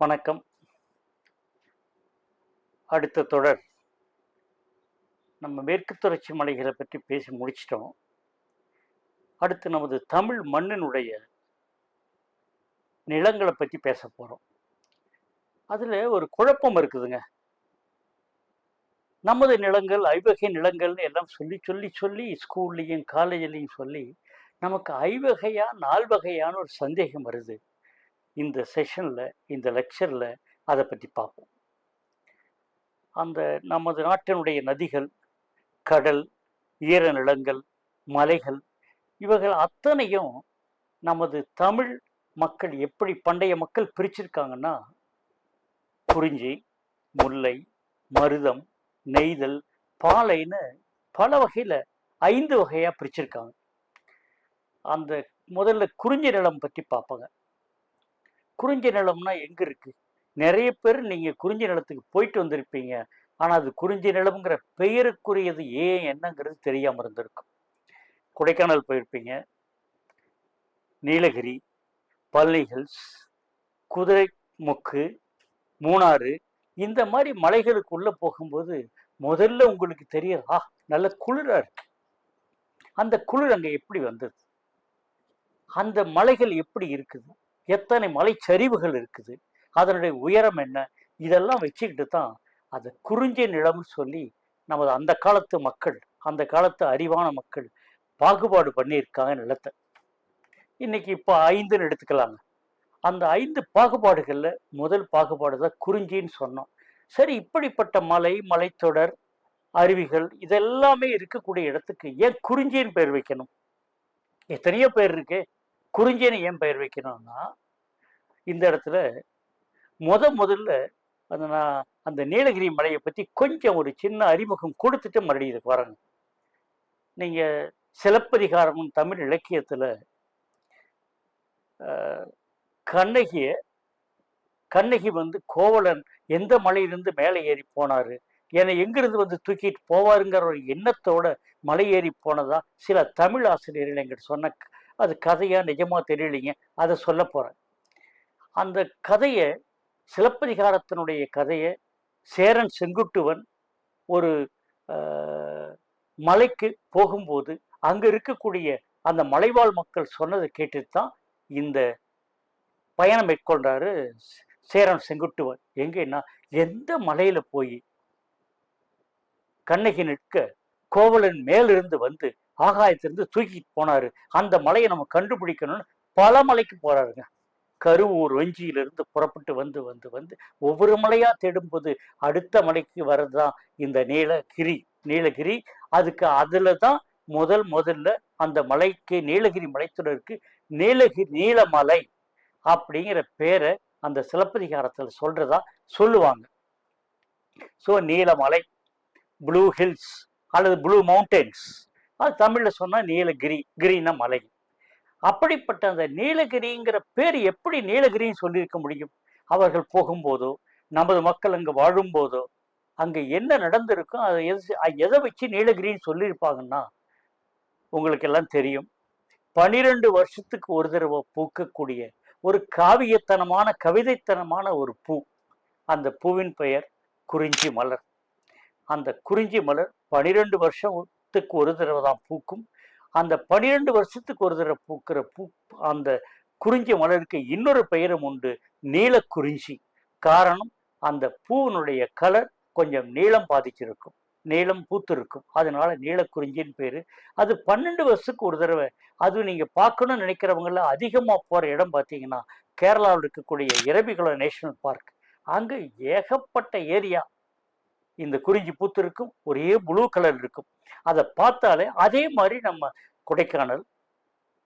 வணக்கம். அடுத்த தொடர். நம்ம மேற்கு தொடர்ச்சி மலைகளை பற்றி பேசி முடிச்சிட்டோம். அடுத்து நமது தமிழ் மண்ணினுடைய நிலங்களை பற்றி பேச போகிறோம் அதில் ஒரு குழப்பம் இருக்குதுங்க. நமது நிலங்கள் ஐவகை நிலங்கள்னு எல்லாம் சொல்லி சொல்லி சொல்லி ஸ்கூல்லையும் காலேஜ்லேயும் சொல்லி நமக்கு ஐவகையா நால்வகையான ஒரு சந்தேகம் வருது. இந்த செஷனில் இந்த லெக்சரில் அதை பற்றி பார்ப்போம் அந்த நமது நாட்டினுடைய நதிகள் கடல் ஈரநிலங்கள் மலைகள் இவைகள் அத்தனையும் நமது தமிழ் மக்கள் எப்படி பண்டைய மக்கள் பிரிச்சிருக்காங்கன்னா குறிஞ்சி முல்லை மருதம் நெய்தல் பாலைன்னு பல வகையில் ஐந்து வகையாக பிரிச்சிருக்காங்க. அந்த முதல்ல குறிஞ்சி நிலம் பற்றி பார்ப்பாங்க குறிஞ்சி நிலம்னா எங்கே இருக்கு? நிறைய பேர் நீங்கள் குறிஞ்சி நிலத்துக்கு போயிட்டு வந்திருப்பீங்க. ஆனால் அது குறிஞ்சி நிலம்ங்கிற பெயருக்குரியது ஏன் என்னங்கிறது தெரியாமல் இருந்திருக்கும். கொடைக்கானல் போயிருப்பீங்க. நீலகிரி பழனி ஹில்ஸ் குதிரை முக்கு மூணாறு இந்த மாதிரி மலைகளுக்குள்ள போகும்போது முதல்ல உங்களுக்கு தெரியறா நல்ல குளிரா இருக்கு. அந்த குளிர் அங்க எப்படி வந்தது? அந்த மலைகள் எப்படி இருக்குது? எத்தனை மலைச்சரிவுகள் இருக்குது? அதனுடைய உயரம் என்ன? இதெல்லாம் வச்சுக்கிட்டு தான் அதை குறிஞ்சி நிலம்னு சொல்லி நமது அந்த காலத்து மக்கள் அந்த காலத்து அறிவான மக்கள் பாகுபாடு பண்ணியிருக்காங்க நிலத்தை. இன்னைக்கு இப்போ ஐந்துன்னு எடுத்துக்கலாங்க. அந்த ஐந்து பாகுபாடுகளில் முதல் பாகுபாடு தான் குறிஞ்சின்னு சொன்னோம். சரி இப்படிப்பட்ட மலை மலைத்தொடர் அருவிகள் இதெல்லாமே இருக்கக்கூடிய இடத்துக்கு ஏன் குறிஞ்சின்னு பேர் வைக்கணும்? எத்தனையோ பேர் இருக்கு. குறிஞ்சின்னு ஏன் பெயர் வைக்கணும்னா இந்த இடத்துல முத முதல்ல அந்த நான் அந்த நீலகிரி மலையை பற்றி கொஞ்சம் ஒரு சின்ன அறிமுகம் கொடுத்துட்டு மறுபடியும் இதுக்கு வரேங்க நீங்கள் சிலப்பதிகாரமும் தமிழ் இலக்கியத்தில் கண்ணகிய கண்ணகி வந்து கோவலன் எந்த மலையிலிருந்து மேலே ஏறி போனார் என்னை எங்கிருந்து வந்து தூக்கிட்டு போவாருங்கிற ஒரு எண்ணத்தோட மலை ஏறி போனதா சில தமிழ் ஆசிரியர்கள் எங்கிட்ட சொன்ன அது கதையா நிஜமா தெரியலைங்க. அதை சொல்ல போகிறேன் அந்த கதையை சிலப்பதிகாரத்தினுடைய கதையை சேரன் செங்குட்டுவன் ஒரு மலைக்கு போகும்போது அங்கே இருக்கக்கூடிய அந்த மலைவாழ் மக்கள் சொன்னதை கேட்டுட்டு தான் இந்த பயணம் மேற்கொண்டாரு சேரன் செங்குட்டுவன். எங்கன்னா எந்த மலையில் போய் கண்ணகி நிற்க கோவலன் மேலிருந்து வந்து ஆகாயத்திலிருந்து தூக்கிட்டு போனாரு. அந்த மலையை நம்ம கண்டுபிடிக்கணும்னு பல மலைக்கு போறாருங்க. கருவூர் வஞ்சியிலிருந்து புறப்பட்டு வந்து வந்து வந்து ஒவ்வொரு மலையா தேடும்போது அடுத்த மலைக்கு வர்றதுதான் இந்த நீலகிரி. நீலகிரி அதுக்கு அதுல தான் முதல் முதல்ல அந்த மலைக்கு நீலகிரி மலைத்தொடருக்கு நீலகிரி நீலமலை அப்படிங்கிற பேரை அந்த சிலப்பதிகாரத்தில் சொல்றதா சொல்லுவாங்க. ஸோ நீலமலை ப்ளூ ஹில்ஸ் அல்லது ப்ளூ மவுண்டன்ஸ் அது தமிழில் சொன்னால் நீலகிரி கிரின்னா மலை. அப்படிப்பட்ட அந்த நீலகிரிங்கிற பேர் எப்படி நீலகிரின்னு சொல்லியிருக்க முடியும்? அவர்கள் போகும்போதோ நமது மக்கள் அங்கே வாழும்போதோ அங்கே என்ன நடந்திருக்கும் அதை எது எதை வச்சு நீலகிரின்னு சொல்லியிருப்பாங்கன்னா உங்களுக்கு எல்லாம் தெரியும். பனிரெண்டு வருஷத்துக்கு ஒரு தடவை பூக்கக்கூடிய ஒரு காவியத்தனமான கவிதைத்தனமான ஒரு பூ. அந்த பூவின் பெயர் குறிஞ்சி மலர். அந்த குறிஞ்சி மலர் பனிரெண்டு வருஷம் வருஷத்துக்கு ஒரு தடவை தான் பூக்கும். அந்த பனிரெண்டு வருஷத்துக்கு ஒரு தடவை பூக்கிற பூ அந்த குறிஞ்சி மலருக்கு இன்னொரு பெயரும் உண்டு நீல குறிஞ்சி. காரணம் அந்த பூவினுடைய கலர் கொஞ்சம் நீளம் பாதிச்சிருக்கும். நீளம் பூத்திருக்கும். அதனால நீலக்குறிஞ்சின்னு பேர். அது பன்னெண்டு வருஷத்துக்கு ஒரு தடவை. அது நீங்கள் பார்க்கணும்னு நினைக்கிறவங்கள அதிகமாக போகிற இடம் பார்த்தீங்கன்னா கேரளாவில் இருக்கக்கூடிய இரபிகுளம் நேஷனல் பார்க். அங்கே ஏகப்பட்ட ஏரியா. இந்த குறிஞ்சி பூத்து இருக்கும் ஒரே ப்ளூ கலர் இருக்கும். அதை பார்த்தாலே அதே மாதிரி நம்ம கொடைக்கானல்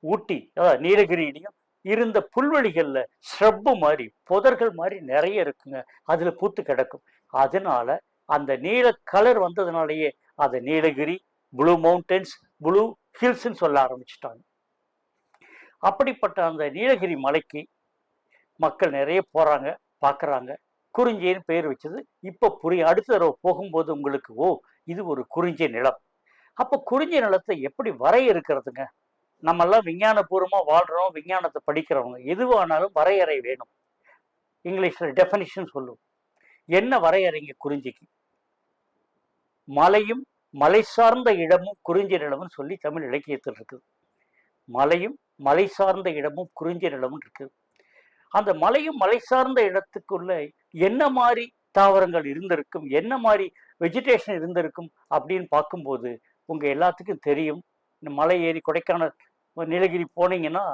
ஊட்டி அதாவது நீலகிரியிலையும் இருந்த புல்வெளிகளில் ஸ்ரப்பு மாதிரி புதர்கள் மாதிரி நிறைய இருக்குங்க. அதில் பூத்து கிடக்கும். அதனால அந்த நீல கலர் வந்ததுனாலயே அதை நீலகிரி ப்ளூ மவுண்டன்ஸ் ப்ளூ ஹில்ஸ்ன்னு சொல்ல ஆரம்பிச்சிட்டாங்க. அப்படிப்பட்ட அந்த நீலகிரி மலைக்கு மக்கள் நிறைய போகிறாங்க பார்க்குறாங்க குறிஞ்சின்னு பெயர் வச்சது. இப்போ புரியும் அடுத்த தடவை போகும்போது உங்களுக்கு ஓ இது ஒரு குறிஞ்சி நிலம். அப்போ குறிஞ்சி நிலத்தை எப்படி வரையறுக்கிறதுங்க? நம்மெல்லாம் விஞ்ஞானபூர்வமாக வாழ்கிறோம் விஞ்ஞானத்தை படிக்கிறவங்க. எதுவானாலும் வரையறை வேணும். இங்கிலீஷில் டெஃபனிஷன் சொல்லுவோம் என்ன வரையறைங்க குறிஞ்சிக்கு? மலையும் மலை சார்ந்த இடமும் குறிஞ்சி நிலமும் சொல்லி தமிழ் இலக்கியத்தில் இருக்குது. மலையும் மலை சார்ந்த இடமும் குறிஞ்சி நிலமும் இருக்குது. அந்த மலையும் மலை சார்ந்த இடத்துக்குள்ள என்ன மாதிரி தாவரங்கள் இருந்திருக்கும் என்ன மாதிரி வெஜிடேஷன் இருந்திருக்கும் அப்படின்னு பார்க்கும்போது உங்கள் எல்லாத்துக்கும் தெரியும். இந்த மலை ஏறி கொடைக்கானல் நீலகிரி போனீங்கன்னா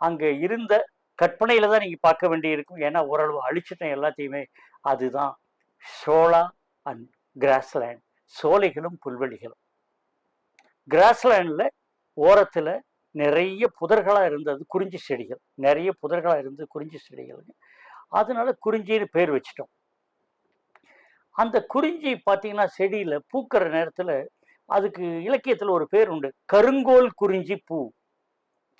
அங்கே இருந்த கற்பனையில் தான் நீங்கள் பார்க்க வேண்டியிருக்கும். ஏன்னா ஓரளவு அழிச்சிட்டேன் எல்லாத்தையுமே அதுதான். Chola and grassland சோலைகளும் புல்வெளிகளும். கிராஸ்லேண்டில் ஓரத்தில் நிறைய புதர்களாக இருந்தது குறிஞ்சி செடிகள். நிறைய புதர்களாக இருந்தது குறிஞ்சி செடிகள் அதனால குறிஞ்சின்னு பேர் வச்சிட்டோம். அந்த குறிஞ்சி பார்த்தீங்கன்னா செடியில் பூக்கிற நேரத்தில் அதுக்கு இலக்கியத்தில் ஒரு பேர் உண்டு. கருங்கோல் குறிஞ்சி பூ.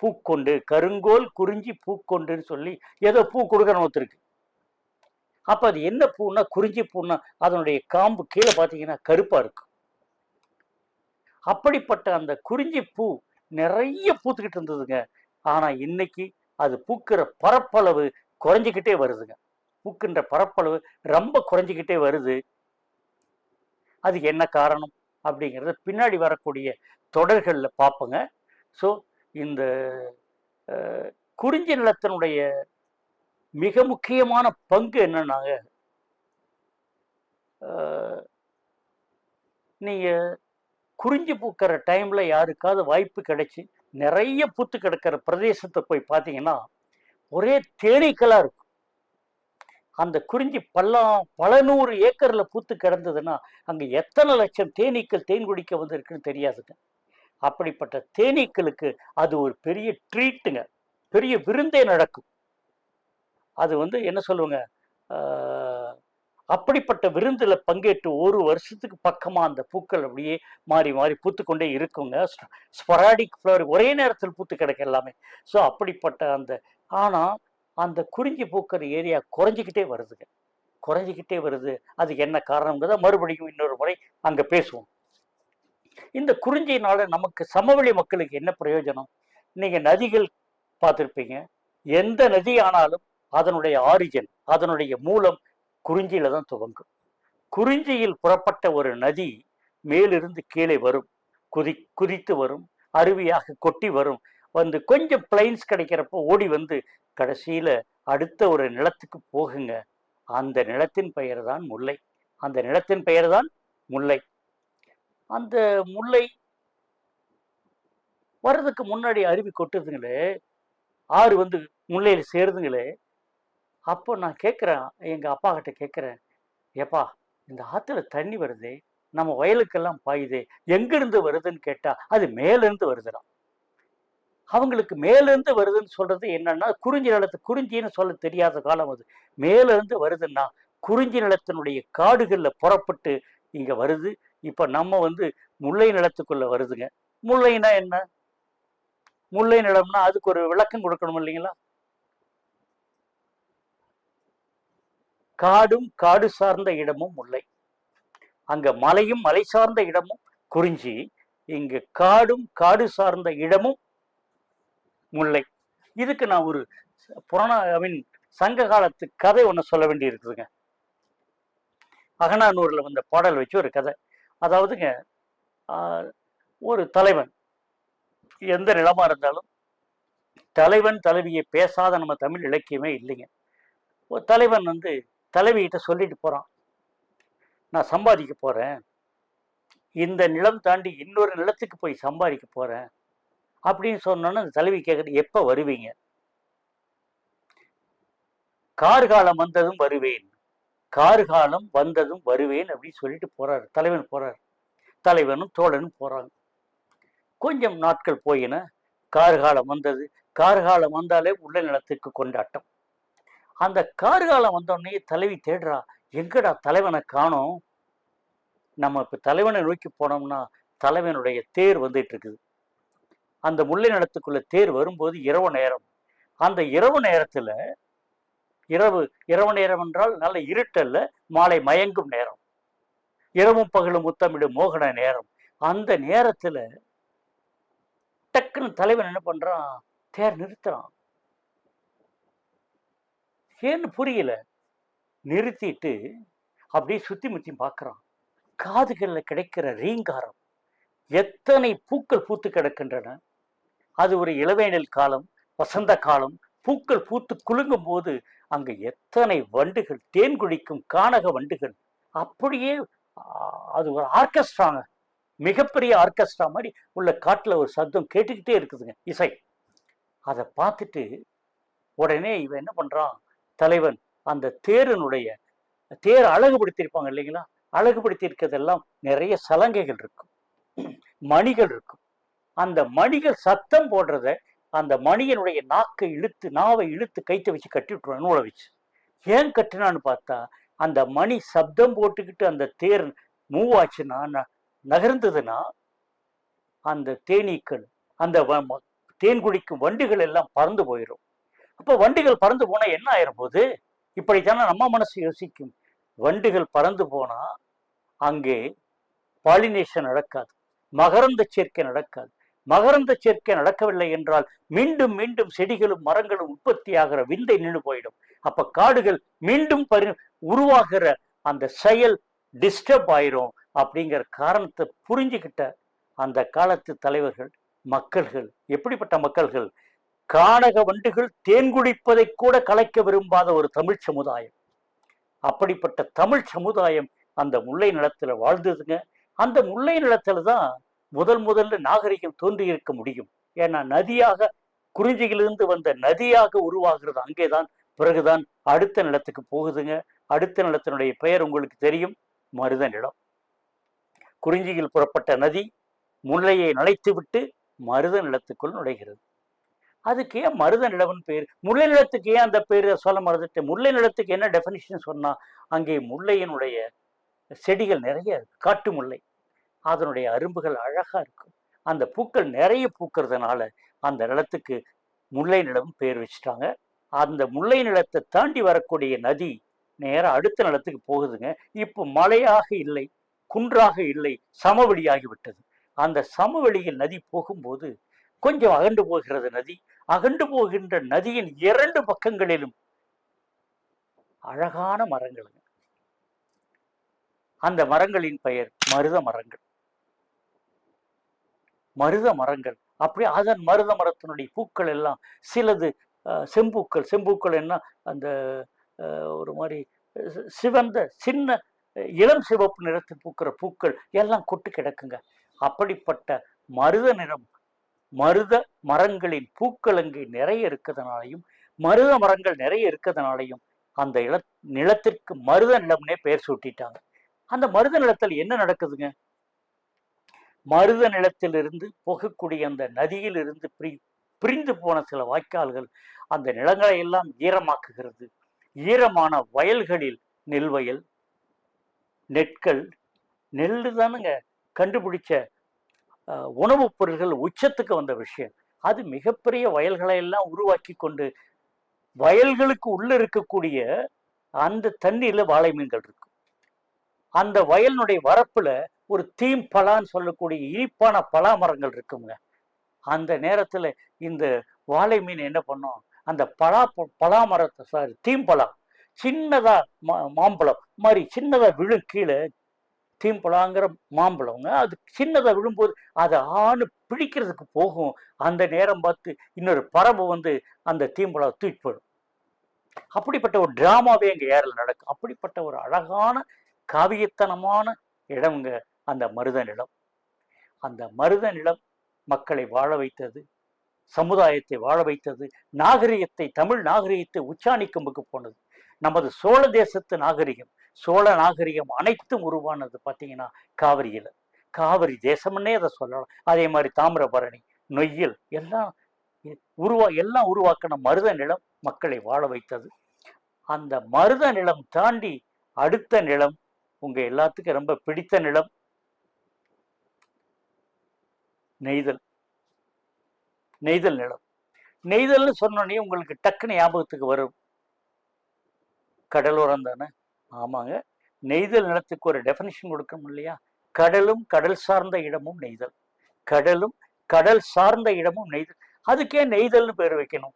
பூக்கொண்டு. கருங்கோல் குறிஞ்சி பூக்கொண்டுன்னு சொல்லி ஏதோ பூ கொடுக்கணும் ஒருத்தருக்கு. அப்போ அது என்ன பூன்னா குறிஞ்சி பூன்னா அதனுடைய காம்பு கீழே பார்த்தீங்கன்னா கருப்பாக இருக்கும். அப்படிப்பட்ட அந்த குறிஞ்சி பூ நிறைய பூத்துக்கிட்டு இருந்ததுங்க. ஆனால் இன்னைக்கு அது பூக்கிற பரப்பளவு குறைஞ்சிக்கிட்டே வருதுங்க. பூக்கின்ற பரப்பளவு ரொம்ப குறைஞ்சிக்கிட்டே வருது. அது என்ன காரணம்? அப்படிங்கிறத பின்னாடி வரக்கூடிய தொடர்களில் பார்ப்போங்க. ஸோ இந்த குறிஞ்சி நிலத்தினுடைய மிக முக்கியமான பங்கு என்னன்னாங்க? நீங்கள் குறிஞ்சி பூக்கிற டைமில் யாருக்காவது வாய்ப்பு கிடைச்சி நிறைய பூத்து கிடக்கிற பிரதேசத்தை போய் பார்த்தீங்கன்னா ஒரே தேனீக்களாக இருக்கும். அந்த குறிஞ்சி பல்லாம் பல நூறு ஏக்கரில் பூத்து கிடந்ததுன்னா அங்கே எத்தனை லட்சம் தேனீக்கள் தேன் குடிக்க வந்திருக்குன்னு தெரியாதுங்க. அப்படிப்பட்ட தேனீக்களுக்கு அது ஒரு பெரிய ட்ரீட்டுங்க பெரிய விருந்தே நடக்கும். அது வந்து என்ன சொல்லுவாங்க? அப்படிப்பட்ட விருந்தில் பங்கேற்று ஒரு வருஷத்துக்கு பக்கமாக அந்த பூக்கள் அப்படியே மாறி மாறி பூத்துக்கொண்டே இருக்குங்க. ஸ்பொராடிக் ஃப்ளவர் ஒரே நேரத்தில் பூத்து கிடக்கு எல்லாமே. ஸோ அப்படிப்பட்ட அந்த ஆனால் அந்த குறிஞ்சி பூக்கிற ஏரியா குறைஞ்சிக்கிட்டே வருதுங்க. குறைஞ்சிக்கிட்டே வருது. அதுக்கு என்ன காரணங்கிறத மறுபடியும் இன்னொரு முறை அங்கே பேசுவோம். இந்த குறிஞ்சியினால நமக்கு சமவெளி மக்களுக்கு என்ன பிரயோஜனம்? நீங்கள் நதிகள் பார்த்துருப்பீங்க. எந்த நதி ஆனாலும் அதனுடைய ஆரிஜன் அதனுடைய மூலம் குறிஞ்சியில தான் துவங்கும். குறிஞ்சியில் புறப்பட்ட ஒரு நதி மேலிருந்து கீழே வரும். குதி குதித்து வரும். அருவியாக கொட்டி வரும். வந்து கொஞ்சம் பிளைன்ஸ் கிடைக்கிறப்போ ஓடி வந்து கடைசியில அடுத்த ஒரு நிலத்துக்கு போகுங்க. அந்த நிலத்தின் பெயர் தான் முல்லை. அந்த நிலத்தின் பெயர் தான் முல்லை. அந்த முல்லை வர்றதுக்கு முன்னாடி அருவி கொட்டுதுங்களே ஆறு வந்து முல்லையில் சேருதுங்களே அப்போ நான் கேட்குறேன் எங்கள் அப்பா கிட்ட கேட்குறேன் ஏப்பா இந்த ஆற்றுல தண்ணி வருதே நம்ம வயலுக்கெல்லாம் பாயுதே எங்கேருந்து வருதுன்னு கேட்டால் அது மேலேருந்து வருதுடா அவங்களுக்கு மேலேருந்து வருதுன்னு சொல்கிறது என்னன்னா குறிஞ்சி நிலத்து குறிஞ்சின்னு சொல்ல தெரியாத காலம் அது. மேலேருந்து வருதுன்னா குறிஞ்சி நிலத்தினுடைய காடுகளில் புறப்பட்டு இங்கே வருது. இப்போ நம்ம வந்து முல்லை நிலத்துக்குள்ளே வருதுங்க. முல்லைனா என்ன? முல்லை நிலம்னா அதுக்கு ஒரு விளக்கம் கொடுக்கணும் இல்லைங்களா? காடும் காடு சார்ந்த இடமும் முல்லை அங்க மலையும் மலை சார்ந்த இடமும் குறிஞ்சி இங்கு காடும் காடு சார்ந்த இடமும் முல்லை. இதுக்கு நான் ஒரு புராண ஐ மீன் சங்க காலத்து கதை ஒன்று சொல்ல வேண்டி இருக்குதுங்க அகனானூரில் வந்த பாடல் வச்சு ஒரு கதை. அதாவதுங்க ஒரு தலைவன் எந்த நிலமாக இருந்தாலும் தலைவன் தலைவியை பேசாத நம்ம தமிழ் இலக்கியமே இல்லைங்க. ஒரு தலைவன் வந்து தலைவிகிட்ட சொல்லிட்டு போகிறான் நான் சம்பாதிக்க போகிறேன் இந்த நிலம் தாண்டி இன்னொரு நிலத்துக்கு போய் சம்பாதிக்க போகிறேன் அப்படின்னு சொன்னோன்னு அந்த தலைவி கேட்குறது எப்போ வருவீங்க? கார்காலம் வந்ததும் வருவேன். கார்காலம் வந்ததும் வருவேன் அப்படின்னு சொல்லிட்டு போகிறாரு தலைவன் போகிறார் தலைவனும் தோழனும் போகிறாங்க கொஞ்சம் நாட்கள் போயின. கார்காலம் வந்தது. கார்காலம் வந்தாலே உள்ள நிலத்துக்கு கொண்டாட்டம். அந்த கார்காலம் வந்தோடனே தலைவி தேடுறா எங்கடா தலைவனை காணோம்? நம்ம இப்ப தலைவனை நோக்கி போனோம்னா தலைவனுடைய தேர் வந்துட்டு இருக்குது அந்த முல்லை நிலத்துக்குள்ள தேர் வரும்போது இரவு நேரம். அந்த இரவு நேரத்துல இரவு இரவு நேரம் என்றால் நல்ல இருட்டல்ல மாலை மயங்கும் நேரம். இரவும் பகலும் முத்தமிடும் மோகன நேரம். அந்த நேரத்துல டக்குன்னு தலைவன் என்ன பண்றான்? தேர் நிறுத்துறான். ஏன்னு புரியல. நிறுத்திட்டு அப்படியே சுத்தி முத்தி பார்க்குறான் காதுகளில் கிடைக்கிற ரீங்காரம் எத்தனை பூக்கள் பூத்து கிடக்கின்றன. அது ஒரு இளவேனில் காலம் வசந்த காலம் பூக்கள் பூத்து குலுங்கும் போது அங்க எத்தனை வண்டுகள் தேன் குடிக்கும் கானக வண்டுகள். அப்படியே அது ஒரு ஆர்கெஸ்ட்ராங்க மிகப்பெரிய ஆர்கெஸ்ட்ரா மாதிரி உள்ள காட்டில் ஒரு சத்தம் கேட்டுக்கிட்டே இருக்குதுங்க இசை. அதை பார்த்துட்டு உடனே இவன் என்ன பண்ணுறான் தலைவன் அந்த தேரினுடைய தேர் அழகுபடுத்தியிருப்பாங்க இல்லைங்களா? அழகுபடுத்தியிருக்கிறதெல்லாம் நிறைய சலங்கைகள் இருக்கும். மணிகள் இருக்கும். அந்த மணிகள் சத்தம் போடுறத அந்த மணியனுடைய நாக்கை இழுத்து நாவை இழுத்து கைத்தை வச்சு கட்டி விட்டுருவான் நூலை வச்சு. ஏன் கட்டினான்னு பார்த்தா அந்த மணி சப்தம் போட்டுக்கிட்டு அந்த தேர் மூவ் ஆச்சுன்னா ந- நகர்ந்ததுன்னா அந்த தேனீக்கள் அந்த தேன் குடிக்கும் வண்டுகள் எல்லாம் பறந்து போயிடும் அப்போ வண்டுகள் பறந்து போனா என்ன ஆயிரும் போது இப்படித்தானே நம்ம மனசு யோசிக்கும். வண்டுகள் பறந்து போனா அங்கே பாலினேஷன் நடக்காது. மகரந்த சேர்க்கை நடக்காது. மகரந்த சேர்க்கை நடக்கவில்லை என்றால் மீண்டும் மீண்டும் செடிகளும் மரங்களும் உற்பத்தியாகிற விந்தை நின்று போயிடும். அப்ப காடுகள் மீண்டும் பரி உருவாகிற அந்த செயல் டிஸ்டர்ப் ஆயிரும் அப்படிங்கிற காரணத்தை புரிஞ்சுக்கிட்ட அந்த காலத்து தலைவர்கள் மக்கள்கள் எப்படிப்பட்ட மக்கள்கள் கானக வண்டுகள் தேன் குடிப்பதை கூட கலைக்க விரும்பாத ஒரு தமிழ் சமுதாயம். அப்படிப்பட்ட தமிழ் சமுதாயம் அந்த முல்லை நிலத்துல வாழ்ந்ததுங்க. அந்த முல்லை நிலத்துல தான் முதல் முதல்ல நாகரிகம் தோன்றியிருக்க முடியும். ஏன்னா நதியாக குறிஞ்சியிலிருந்து வந்த நதியாக உருவாகிறது அங்கேதான். பிறகுதான் அடுத்த நிலத்துக்கு போகுதுங்க. அடுத்த நிலத்தினுடைய பெயர் உங்களுக்கு தெரியும். மருத நிலம். குறிஞ்சியில் புறப்பட்ட நதி முல்லையை நனைத்துவிட்டு மருத நிலத்துக்குள் நுழைகிறது. அதுக்கு ஏன் மருத நிலவன் பேர்? முல்லை நிலத்துக்கு ஏன் அந்த பேர் சொல்ல மறந்துட்டேன் முல்லை நிலத்துக்கு என்ன டெஃபினிஷன் சொன்னால் அங்கே முல்லையினுடைய செடிகள் நிறைய இருக்கு. காட்டு முல்லை. அதனுடைய அரும்புகள் அழகாக இருக்கும். அந்த பூக்கள் நிறைய பூக்கிறதுனால அந்த நிலத்துக்கு முல்லை நிலம் பேர் வச்சுட்டாங்க. அந்த முல்லை நிலத்தை தாண்டி வரக்கூடிய நதி நேராக அடுத்த நிலத்துக்கு போகுதுங்க. இப்போ மலையாக இல்லை குன்றாக இல்லை சமவெளியாகி விட்டது. அந்த சமவெளியில் நதி போகும்போது கொஞ்சம் அகண்டு போகிறது நதி அகண்டு போகின்ற நதியின் இரண்டு பக்கங்களிலும் அழகான மரங்கள். அந்த மரங்களின் பெயர் மருத மரங்கள். மருத மரங்கள். அப்படி அதன் மருத மரத்தினுடைய பூக்கள் எல்லாம் சிலது செம்பூக்கள். செம்பூக்கள் என்ன? அந்த அஹ், ஒரு மாதிரி சிவந்த சின்ன இளம் சிவப்பு நிறத்தில் பூக்கிற பூக்கள் எல்லாம் கொட்டு கிடக்குங்க. அப்படிப்பட்ட மருத நிறம் மருத மரங்களின் பூக்கள் அங்கே நிறைய இருக்கிறதுனாலையும் மருத மரங்கள் நிறைய இருக்கிறதுனாலையும் அந்த இல நிலத்திற்கு மருத நிலம்னே பெயர் சூட்டிட்டாங்க. அந்த மருத நிலத்தில் என்ன நடக்குதுங்க? மருத நிலத்திலிருந்து போகக்கூடிய அந்த நதியிலிருந்து பிரி பிரிந்து போன சில வாய்க்கால்கள் அந்த நிலங்களை எல்லாம் ஈரமாக்குகிறது. ஈரமான வயல்களில் நெல் வயல் நெற்கள் நெல்லு தானுங்க கண்டுபிடிச்ச உணவுப் பொருள்கள் உச்சத்துக்கு வந்த விஷயம். அது மிகப்பெரிய வயல்களை எல்லாம் உருவாக்கி கொண்டு வயல்களுக்கு உள்ள இருக்கக்கூடிய அந்த தண்ணீர்ல வாழை மீன்கள் இருக்கும். அந்த வயலினுடைய வரப்புல ஒரு தீம் பலான்னு சொல்லக்கூடிய இனிப்பான பலா மரங்கள் இருக்குங்க. அந்த நேரத்துல இந்த வாழை மீன் என்ன பண்ணும்? அந்த பலா ப- பலா மரத்தை சாரி தீம்பழா சின்னதா மா மாம்பழம் மாதிரி சின்னதா விழு கீழே தீம்பழாங்கிற மாம்பழங்க அது சின்னதாக விழும்போது அதை ஆணு பிடிக்கிறதுக்கு போகும். அந்த நேரம் பார்த்து இன்னொரு பறவை வந்து அந்த தீம்பழம் தூக்கி போடும் அப்படிப்பட்ட ஒரு டிராமாவே எங்கள் ஏரில் நடக்கும் அப்படிப்பட்ட ஒரு அழகான காவியத்தனமான இடம்ங்க அந்த மருத நிலம். அந்த மருத நிலம் மக்களை வாழ வைத்தது சமுதாயத்தை வாழ வைத்தது நாகரிகத்தை தமிழ் நாகரிகத்தை உச்சாணிக்கம்புக்கு போனது. நமது சோழ தேசத்து நாகரிகம் சோழ நாகரிகம் அனைத்தும் உருவானது பார்த்தீங்கன்னா காவிரியில. காவிரி தேசம்னே அதை சொல்லலாம். அதே மாதிரி தாமிரபரணி நொய்யல் எல்லாம் உருவா எல்லாம் உருவாக்கின மருத நிலம் மக்களை வாழ வைத்தது. அந்த மருத நிலம் தாண்டி அடுத்த நிலம் உங்க எல்லாத்துக்கும் ரொம்ப பிடித்த நிலம் நெய்தல். நெய்தல் நிலம். நெய்தல்னு சொன்னோடனே உங்களுக்கு டக்குன்னு ஞாபகத்துக்கு வரும். கடலோரம் தானே? ஆமாங்க. நெய்தல் நிலத்துக்கு ஒரு டெஃபினிஷன் கொடுக்கணும் இல்லையா? கடலும் கடல் சார்ந்த இடமும் நெய்தல். கடலும் கடல் சார்ந்த இடமும் நெய்தல். அதுக்கே நெய்தல்னு பேர் வைக்கணும்.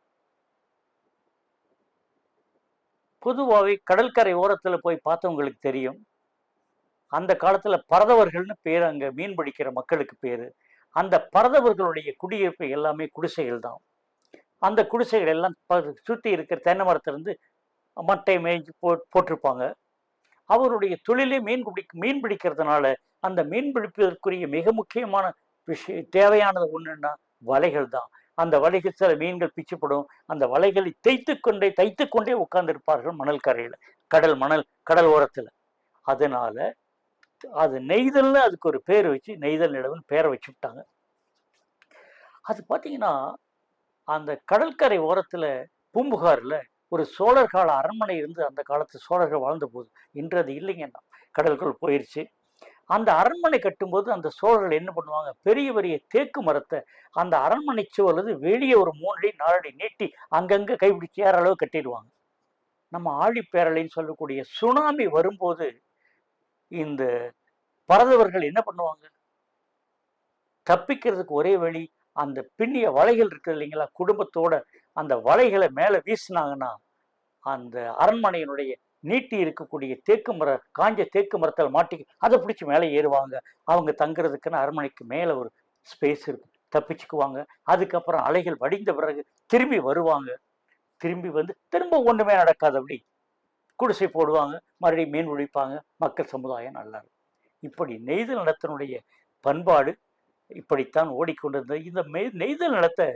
பொதுவாகவே கடற்கரை ஓரத்தில் போய் பார்த்தவங்களுக்கு தெரியும். அந்த காலத்தில் பரதவர்கள்னு பேர் அங்கே மீன் பிடிக்கிற மக்களுக்கு பேர். அந்த பரதவர்களுடைய குடியிருப்பு எல்லாமே குடிசைகள் தான். அந்த குடிசைகள் எல்லாம் சுற்றி இருக்கிற தென்னை மரத்திலிருந்து மட்டை மேய்ச்சி போ போட்டிருப்பாங்க. அவருடைய தொழிலே மீன் பிடி மீன் பிடிக்கிறதுனால அந்த மீன் பிடிப்பதற்குரிய மிக முக்கியமான விஷய தேவையானது ஒன்றுன்னா வலைகள் தான். அந்த வலைகள் சில மீன்கள் பிச்சுப்படும் அந்த வலைகளை தைத்து கொண்டே தைத்து கொண்டே உட்கார்ந்துருப்பார்கள் மணல் கரையில் கடல் மணல் கடல் ஓரத்தில். அதனால அது நெய்தல்னு அதுக்கு ஒரு பேர் வச்சு நெய்தல் நிலவுன்னு பேரை வச்சு விட்டாங்க. அது பார்த்தீங்கன்னா அந்த கடற்கரை ஓரத்தில் பூம்புகாரில் ஒரு சோழர் கால அரண்மனை இருந்து அந்த காலத்து சோழர்கள் வாழ்ந்த போது இன்று அது இல்லைங்கன்னா கடலுக்குள் போயிருச்சு. அந்த அரண்மனை கட்டும்போது அந்த சோழர்கள் என்ன பண்ணுவாங்க? பெரிய பெரிய தேக்கு மரத்தை அந்த அரண்மனை சுவலது வெளியே ஒரு மூணடி நாலடி நீட்டி அங்கங்கே கைப்பிடிச்சு ஏற அளவு கட்டிடுவாங்க. நம்ம ஆழிப்பேரலைன்னு சொல்லக்கூடிய சுனாமி வரும்போது இந்த பரதவர்கள் என்ன பண்ணுவாங்க? தப்பிக்கிறதுக்கு ஒரே வழி அந்த பின்னிய வலைகள் இருக்குது இல்லைங்களா? குடும்பத்தோட அந்த வலைகளை மேலே வீசினாங்கன்னா அந்த அரண்மனையினுடைய நீட்டி இருக்கக்கூடிய தேக்கு மர காஞ்ச தேக்கு மரத்தில் மாட்டி அதை பிடிச்சி மேலே ஏறுவாங்க. அவங்க தங்குறதுக்குன்னு அரண்மனைக்கு மேலே ஒரு ஸ்பேஸ் இருக்கும். தப்பிச்சுக்குவாங்க. அதுக்கப்புறம் அலைகள் வடிந்த பிறகு திரும்பி வருவாங்க. திரும்பி வந்து திரும்ப ஒன்றுமே நடக்காது அப்படி குடிசை போடுவாங்க. மறுபடியும் மீன் உழைப்பாங்க. மக்கள் சமுதாயம் நல்லா இருக்கும். இப்படி நெய்தல் நிலத்தினுடைய பண்பாடு இப்படித்தான் ஓடிக்கொண்டிருந்தது. இந்த மெய் நெய்தல் நிலத்தை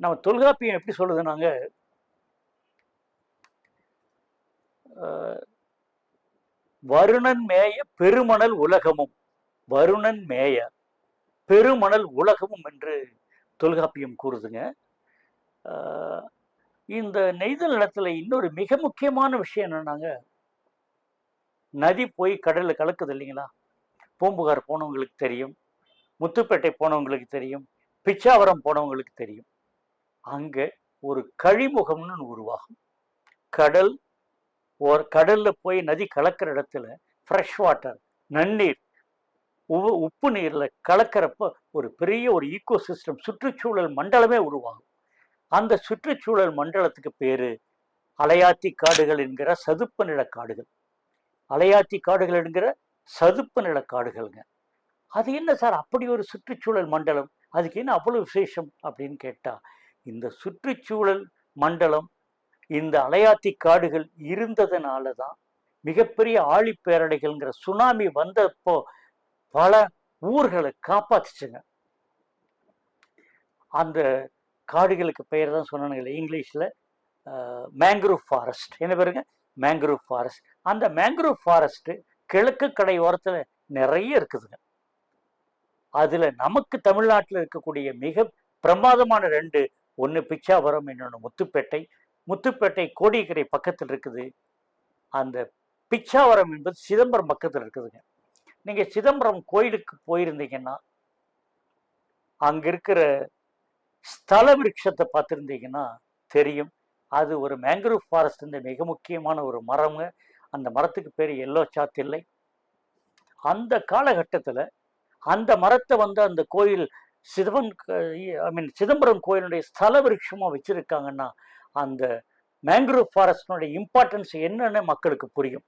நம்ம தொல்காப்பியம் எப்படி சொல்லுதுனாங்க நாங்கள் வருணன் மேய பெருமணல் உலகமும் வருணன் மேய பெருமணல் உலகமும் என்று தொல்காப்பியம் கூறுதுங்க. இந்த நெய்தல் நிலத்தில் இன்னொரு மிக முக்கியமான விஷயம் என்னன்னாங்க? நதி போய் கடலில் கலக்குது இல்லைங்களா? பூம்புகார் போனவங்களுக்கு தெரியும் முத்துப்பேட்டை போனவங்களுக்கு தெரியும் பிச்சாவரம் போனவங்களுக்கு தெரியும். அங்கே ஒரு கழிமுகம்னு உருவாகும். கடல் ஒரு கடலில் போய் நதி கலக்கிற இடத்துல ஃப்ரெஷ் வாட்டர் நன்னீர் உப்பு உப்பு நீரில் கலக்கிறப்ப ஒரு பெரிய ஒரு ஈக்கோசிஸ்டம் சுற்றுச்சூழல் மண்டலமே உருவாகும். அந்த சுற்றுச்சூழல் மண்டலத்துக்கு பேர் அலையாத்தி காடுகள் என்கிற சதுப்பு நில காடுகள். அலையாத்தி காடுகள் என்கிற சதுப்பு நில காடுகள்ங்க. அது என்ன சார்? அப்படி ஒரு சுற்றுச்சூழல் மண்டலம் அதுக்கு என்ன அவ்வளோ விசேஷம் அப்படின்னு கேட்டால் இந்த சுற்றுச்சூழல் மண்டலம் இந்த அலையாத்தி காடுகள் இருந்ததுனால தான் மிகப்பெரிய ஆழிப்பேரடைகள்ங்கிற சுனாமி வந்தப்போ பல ஊர்களை காப்பாத்துச்சுங்க. அந்த காடுகளுக்கு பெயர் தான் சொன்னானுங்களே இங்கிலீஷில் மேங்க்ரூவ் ஃபாரஸ்ட் என்ன பேருங்க? மேங்க்ரூவ் ஃபாரஸ்ட் அந்த மேங்க்ரூவ் ஃபாரஸ்ட்டு கிழக்கு கடை ஓரத்தில் நிறைய இருக்குதுங்க. அதில் நமக்கு தமிழ்நாட்டில் இருக்கக்கூடிய மிக பிரமாதமான ரெண்டு ஒன்று பிச்சாவரம் இன்னொன்று முத்துப்பேட்டை. முத்துப்பேட்டை கோடிக்கரை பக்கத்தில் இருக்குது. அந்த பிச்சாவரம் என்பது சிதம்பரம் பக்கத்தில் இருக்குதுங்க. நீங்கள் சிதம்பரம் கோயிலுக்கு போயிருந்தீங்கன்னா அங்கே இருக்கிற ஸ்தல விருட்சத்தை பார்த்துருந்தீங்கன்னா தெரியும். அது ஒரு மேங்க்ரூவ் ஃபாரஸ்ட் மிக முக்கியமான ஒரு மரம் அந்த மரத்துக்கு பேர் எல்லோ சாத்தில்லை அந்த காலகட்டத்தில் அந்த மரத்தை வந்து அந்த கோயில் சிதம்பன் ஐ மீன் சிதம்பரம் கோயிலுடைய ஸ்தல விருட்சமாக வச்சுருக்காங்கன்னா அந்த மேங்க்ரோவ் ஃபாரஸ்டினுடைய இம்பார்ட்டன்ஸ் என்னன்னு மக்களுக்கு புரியும்.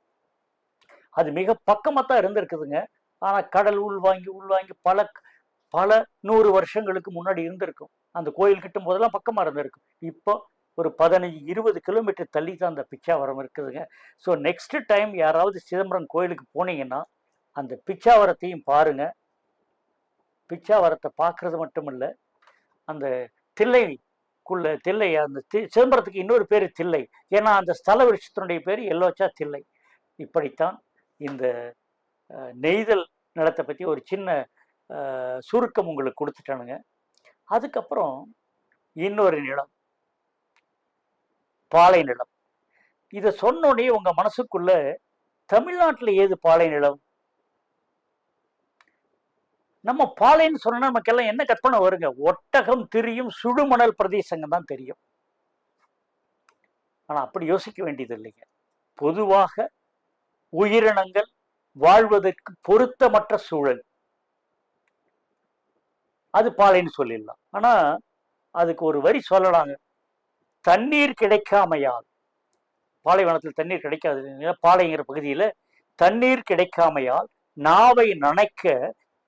அது மிக பக்கமாக தான் இருந்திருக்குதுங்க. ஆனால் கடல் உள்வாங்கி உள்வாங்கி பல பல நூறு வருஷங்களுக்கு முன்னாடி இருந்திருக்கும். அந்த கோயில் கிட்டும் போதெல்லாம் பக்கமாக இருந்திருக்கும். இப்போ ஒரு பதினஞ்சு இருபது கிலோமீட்டர் தள்ளி தான் அந்த பிச்சாவரம் இருக்குதுங்க. ஸோ நெக்ஸ்ட் டைம் யாராவது சிதம்பரம் கோயிலுக்கு போனீங்கன்னா அந்த பிச்சாவரத்தையும் பாருங்கள் பிச்சாவரத்தை பார்க்கறது மட்டும் இல்லை அந்த தில்லைக்குள்ள தில்லை அந்த தி- சிதம்பரத்துக்கு இன்னொரு பேர் தில்லை. ஏன்னா அந்த ஸ்தல விருட்சத்தினுடைய பேர் எல்லோச்சா தில்லை. இப்படித்தான் இந்த நெய்தல் நிலத்தை பற்றி ஒரு சின்ன சுருக்கம் உங்களுக்கு கொடுத்துட்டானுங்க. அதுக்கப்புறம் இன்னொரு நிலம் பாலை நிலம். இதை சொன்னோடனே உங்கள் மனசுக்குள்ள தமிழ்நாட்டில் ஏது பாலை நிலம்? நம்ம பாலைன்னு சொன்னா நமக்கெல்லாம் என்ன கற்பனை வருங்க? ஒட்டகம் திரியும் சுடுமணல் பிரதேசங்க தான் தெரியும். ஆனா அப்படி யோசிக்க வேண்டியது இல்லைங்க. பொதுவாக உயிரினங்கள் வாழ்வதற்கு பொருத்தமற்ற சூழல். அது பாலைன்னு சொல்லிடலாம். ஆனா அதுக்கு ஒரு வரி சொல்லலாங்க. தண்ணீர் கிடைக்காமையால் பாலைவனத்தில் தண்ணீர் கிடைக்காது பாலைங்கிற பகுதியில தண்ணீர் கிடைக்காமையால் நாவை நனைக்க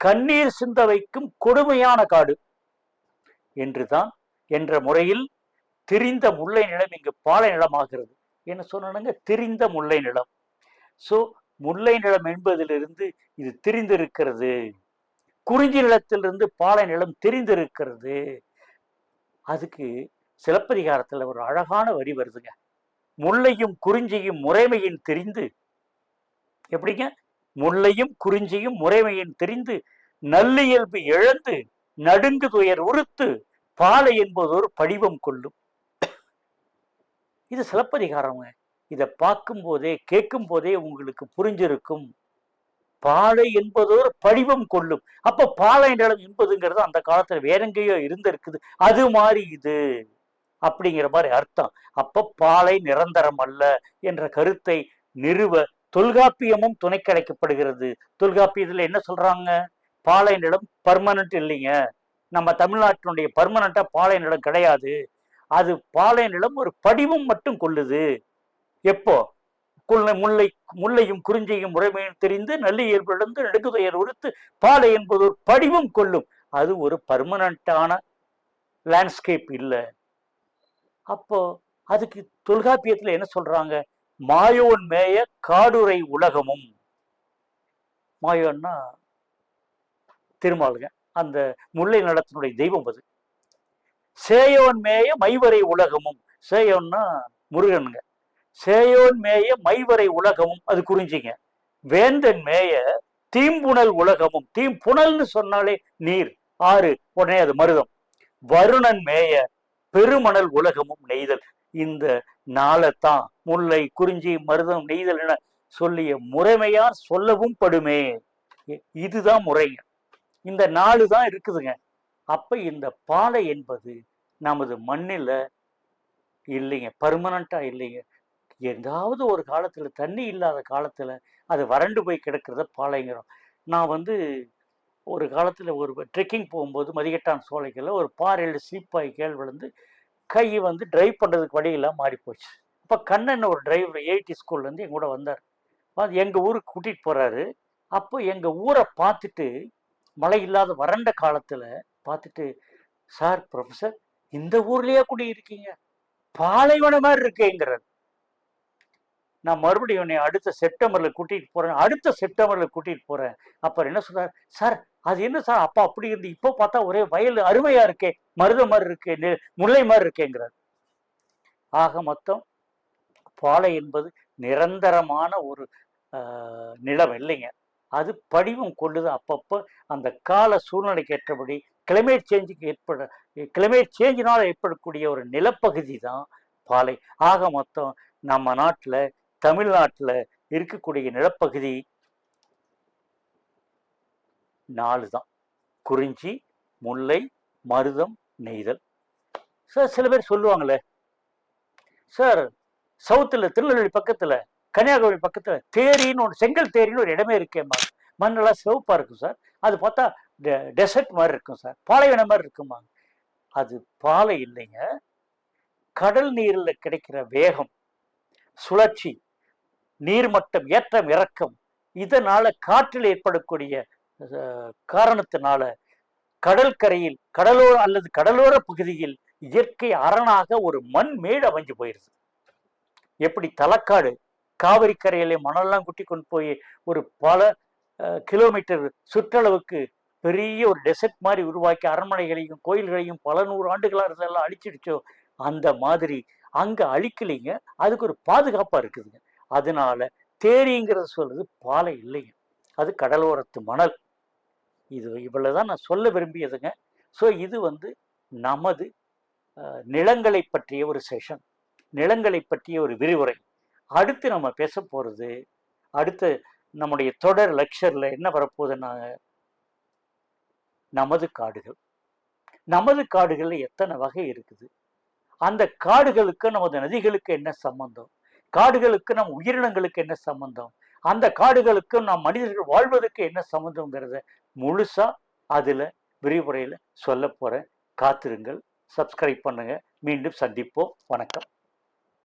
கண்ணீர் சிந்த வைக்கும் கொடுமையான காடு. என்றுதான் என்ற முறையில் திரிந்த முல்லை நிலம் இங்கு பாலை நிலமாகிறது. என்ன சொன்னானுங்க? திரிந்த முல்லை நிலம். ஸோ முல்லை நிலம் என்பதிலிருந்து இது திரிந்திருக்கிறது. குறிஞ்சி நிலத்திலிருந்து பாலை நிலம் திரிந்திருக்கிறது. அதுக்கு சிலப்பதிகாரத்தில் ஒரு அழகான வரி வருதுங்க. முல்லையும் குறிஞ்சியும் முறைமையின் தெரிந்து எப்படிங்க? முல்லையும் குறிஞ்சியும் முறைமையின் தெரிந்து நல்லியல்பு இழந்து நடுங்கு துயர் உறுத்து பாலை என்பதோர் படிவம் கொள்ளும். இது சிலப்பதிகாரங்க. இதை பார்க்கும் போதே கேட்கும் போதே உங்களுக்கு புரிஞ்சிருக்கும். பாலை என்பதோர் படிவம் கொள்ளும். அப்ப பாலை நிலம் என்பதுங்கிறது அந்த காலத்துல வேற எங்கேயோ இருந்திருக்குது. அது மாதிரி இது. அப்படிங்கிற மாதிரி அர்த்தம். அப்ப பாலை நிரந்தரம் அல்ல என்ற கருத்தை நிறுவ தொல்காப்பியமும் துணை கிடைக்கப்படுகிறது தொல்காப்பியத்தில் என்ன சொல்றாங்க? பாலை நிலம் பர்மனன்ட் இல்லைங்க. நம்ம தமிழ்நாட்டினுடைய பர்மனண்டா பாலை நிலம் கிடையாது. அது பாலை நிலம் ஒரு படிவம் மட்டும் கொள்ளுது. எப்போ? குள்ள முல்லை முல்லையும் குறிஞ்சியும் முறைமையும் தெரிந்து நல்ல இயல்பிழந்து நடுக்குதுயர் உறுத்து பாலை என்பது ஒரு படிவம் கொள்ளும். அது ஒரு பர்மனண்டான லேண்ட்ஸ்கேப் இல்லை. அப்போ அதுக்கு தொல்காப்பியத்தில் என்ன சொல்றாங்க? மாயோன் மேய காடுரை உலகமும். மாயோன்னா திருமாலுங்க. அந்த முல்லை நடத்தினுடைய தெய்வம் அது. சேயோன் மேய மைவரை உலகமும். சேயோன்னா முருகனுங்க. சேயோன் மேய மைவரை உலகமும். அது குறிஞ்சிங்க. வேந்தன் மேய தீம்புணல் உலகமும். தீம்புணல்னு சொன்னாலே நீர் ஆறு உடனே அது மருதம். வருணன் மேய பெருமணல் உலகமும் நெய்தல். இந்த நாளைத்தான் முல்லை குறிஞ்சி மருதம் நெய்தல் என சொல்லிய முறைமையார் சொல்லவும் படுமே. இதுதான் முறைங்க இந்த நாலு தான் இருக்குதுங்க. அப்ப இந்த பாலை என்பது நமது மண்ணில் இல்லைங்க பர்மனண்டா இல்லைங்க. ஏதாவது ஒரு காலத்துல தண்ணி இல்லாத காலத்துல அது வறண்டு போய் கிடக்கிறத பாலைங்கிறோம். நான் வந்து ஒரு காலத்துல ஒரு ட்ரெக்கிங் போகும்போது மதிகட்டான் சோலைகளில் ஒரு பாறையில் ஸ்லிப்பாகி கேள் விழுந்து கை வந்து டிரைவ் பண்ணுறதுக்கு வழியெல்லாம் மாறி போச்சு அப்போ கண்ணன் ஒரு டிரைவர் எயிட்டி ஸ்கூல்லேருந்து எங்க கூட வந்தார். வந்து எங்கள் ஊருக்கு கூட்டிகிட்டு போகிறாரு அப்போ எங்கள் ஊரை பார்த்துட்டு மழை இல்லாத வறண்ட காலத்தில் பார்த்துட்டு சார் ப்ரொஃபஸர் இந்த ஊர்லயே குடியிருக்கீங்க பாலைவனம் மாதிரி இருக்கேங்கிறார். நான் மறுபடியும் உன்னை அடுத்த செப்டம்பரில் கூட்டிகிட்டு போகிறேன் அடுத்த செப்டம்பரில் கூட்டிகிட்டு போகிறேன் அப்புறம் என்ன சொல்கிறார் சார் அது என்ன சார்? அப்பா அப்படி இருந்து இப்போ பார்த்தா ஒரே வயல் அருமையா இருக்கே மருத மாதிரி இருக்கே முல்லை மாதிரி இருக்கேங்கிறார். ஆக மொத்தம் பாலை என்பது நிரந்தரமான ஒரு நிலம் இல்லைங்க. அது படிவம் கொள்ளுது அப்பப்போ. அந்த கால சூழ்நிலைக்கு ஏற்றபடி கிளைமேட் சேஞ்சுக்கு ஏற்பட கிளைமேட் சேஞ்சினால் ஏற்படக்கூடிய ஒரு நிலப்பகுதி தான் பாலை. ஆக மொத்தம் நம்ம நாட்டில் தமிழ்நாட்டில் இருக்கக்கூடிய நிலப்பகுதி நாலு தான். குறிஞ்சி முல்லை மருதம் நெய்தல். சார் சில பேர் சொல்லுவாங்களே சார் சவுத்தில் திருநெல்வேலி பக்கத்தில் கன்னியாகுமரி பக்கத்தில் தேரின்னு ஒரு செங்கல் தேரின்னு ஒரு இடமே இருக்கேம்மா மண்ணெல்லாம் சிவப்பாக இருக்கும் சார் அது பார்த்தா டெசர்ட் மாதிரி இருக்கும் சார் பாலைவனம் மாதிரி இருக்குமா அது பாலை இல்லைங்க. கடல் நீரில் கிடைக்கிற வேகம் சுழற்சி நீர்மட்டம் ஏற்றம் இறக்கம் இதனால காற்றில் ஏற்படக்கூடிய காரணத்தினால கடற்கரையில் கடலோர அல்லது கடலோர பகுதியில் இயற்கை அரணாக ஒரு மண் மேடு அமைஞ்சு போயிருது. எப்படி தலக்காடு காவிரி கரையிலே மணல்லாம் குட்டி கொண்டு போய் ஒரு பல கிலோமீட்டர் சுற்றளவுக்கு பெரிய ஒரு டெசர்ட் மாதிரி உருவாக்கி அரண்மனைகளையும் கோயில்களையும் பல நூறு ஆண்டுகளாக இருந்தெல்லாம் அழிச்சிடுச்சோ அந்த மாதிரி அங்கே அழிக்கலைங்க. அதுக்கு ஒரு பாதுகாப்பாக இருக்குதுங்க. அதனால தேரிங்கிறத சொல்றது பாலை இல்லைங்க. அது கடலோரத்து மணல். இது இவ்வளவுதான் நான் சொல்ல விரும்பியதுங்க. ஸோ இது வந்து நமது நிலங்களை பற்றிய ஒரு செஷன் நிலங்களை பற்றிய ஒரு விரிவுரை. அடுத்து நம்ம பேச போறது அடுத்து நம்முடைய தொடர் லெக்சரில் என்ன வரப்போகுதுன்னா நமது காடுகள். நமது காடுகள்ல எத்தனை வகை இருக்குது? அந்த காடுகளுக்கு நமது நதிகளுக்கு என்ன சம்பந்தம்? காடுகளுக்கு நம் உயிரினங்களுக்கு என்ன சம்பந்தம்? அந்த காடுகளுக்கும் நாம் மனிதர்கள் வாழ்வதற்கு என்ன சம்பந்தங்கிறத முழுசாக அதில் விரிவுரையில் சொல்ல போகிறேன் காத்திருங்கள். சப்ஸ்கிரைப் பண்ணுங்கள் மீண்டும் சந்திப்போம். வணக்கம்.